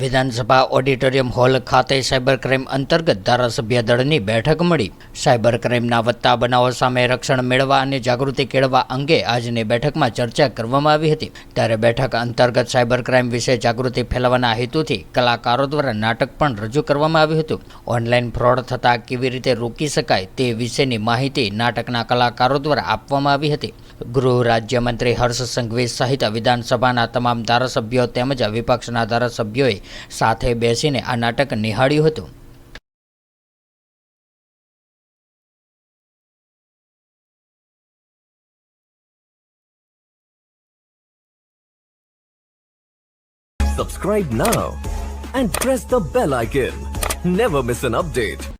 વિધાનસભા auditorium hall ખાતે cyber crime અંતર્ગત ધારાસભ્ય દળની બેઠક મળી. સાયબર ક્રાઇમના વધતા બનાવો સામે રક્ષણ મેળવવા અને જાગૃતિ કેળવવા અંગે આજની બેઠકમાં ચર્ચા કરવામાં આવી હતી. ત્યારે બેઠક અંતર્ગત સાયબર ક્રાઇમ વિશે જાગૃતિ ફેલાવવાના હેતુથી કલાકારો દ્વારા નાટક પણ રજૂ કરવામાં આવ્યું હતું. ઓનલાઈન ફ્રોડ થતાં કેવી રીતે રોકી શકાય તે વિશેની માહિતી નાટકના કલાકારો દ્વારા આપવામાં આવી હતી. ગૃહ રાજ્યમંત્રી હર્ષ સંઘવી સહિત વિધાનસભાના તમામ ધારાસભ્યો તેમજ વિપક્ષના ધારાસભ્યોએ સાથે બેસીને આ નાટક નિહાળ્યું હતું Subscribe now and press the bell icon. Never miss an update.